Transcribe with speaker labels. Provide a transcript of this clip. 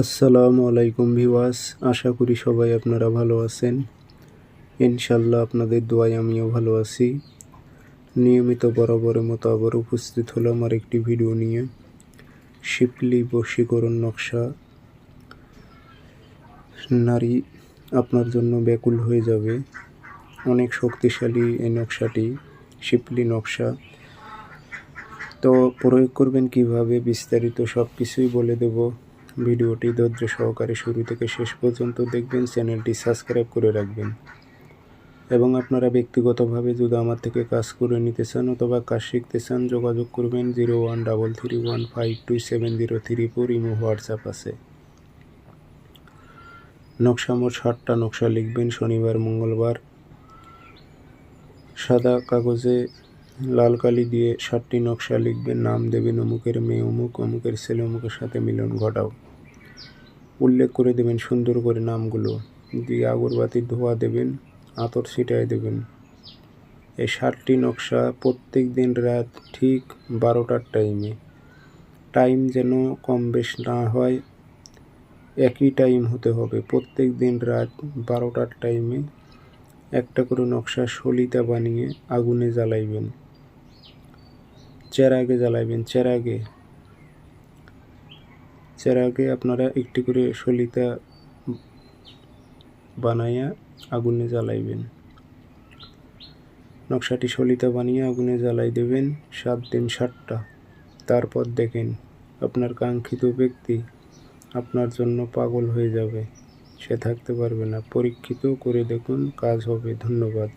Speaker 1: আসসালামু আলাইকুম ভিওয়াস আশা করি সবাই আপনারা ভালো আছেন। ইনশাল্লাহ আপনাদের দোয়ায় আমিও ভালো আছি। নিয়মিত বরাবরের মতো আবার উপস্থিত হলাম আর একটি ভিডিও নিয়ে। শিপলি বশীকরণ নকশা। নারী আপনার জন্য ব্যাকুল হয়ে যাবে। অনেক শক্তিশালী এই নকশাটি, শিপলি নকশা। তো প্রয়োগ করবেন কীভাবে বিস্তারিত সব কিছুই বলে দেব। ভিডিওটি ধৈর্য সহকারে শুরু থেকে শেষ পর্যন্ত দেখবেন, চ্যানেলটি সাবস্ক্রাইব করে রাখবেন। এবং আপনারা ব্যক্তিগতভাবে যদি আমার থেকে কাজ করে নিতে চান অথবা কাজ শিখতে চান, যোগাযোগ করবেন zero one double three one five two seven zero three four, imo, WhatsApp আছে। নকশা মোট ষাটটা নকশা লিখবেন, শনিবার, মঙ্গলবার। সাদা কাগজে লাল কালি দিয়ে সাতটি নকশা লিখবেন, নাম দেবেন অমুকের মেয়ে অমুক, অমুকের ছেলে অমুকের সাথে মিলন ঘটাও। উল্লেখ করে দেবেন সুন্দর করে নামগুলো, দিয়ে আগরবাতির ধোয়া দেবেন, আতর ছিটায় দেবেন। এই সাতটি নকশা প্রত্যেক দিন রাত ঠিক বারোটার টাইমে। টাইম যেন কম বেশ না হয়, একই টাইম হতে হবে। প্রত্যেক দিন রাত বারোটার টাইমে একটা করে নকশা সলিতা বানিয়ে আগুনে জ্বালাইবেন। চেরাগে জ্বালাইবেন, চেরাগে। চেরাগে আপনারা একটি করে সলিতা বানাইয়া আগুনে জ্বালাইবেন। নকশাটি সলিতা বানিয়ে আগুনে জ্বালাই দেবেন সাত দিন সাতটা। তারপর দেখেন, আপনার কাঙ্ক্ষিত ব্যক্তি আপনার জন্য পাগল হয়ে যাবে। সে থাকতে পারবে না। পরীক্ষিত করে দেখুন, কাজ হবে। ধন্যবাদ।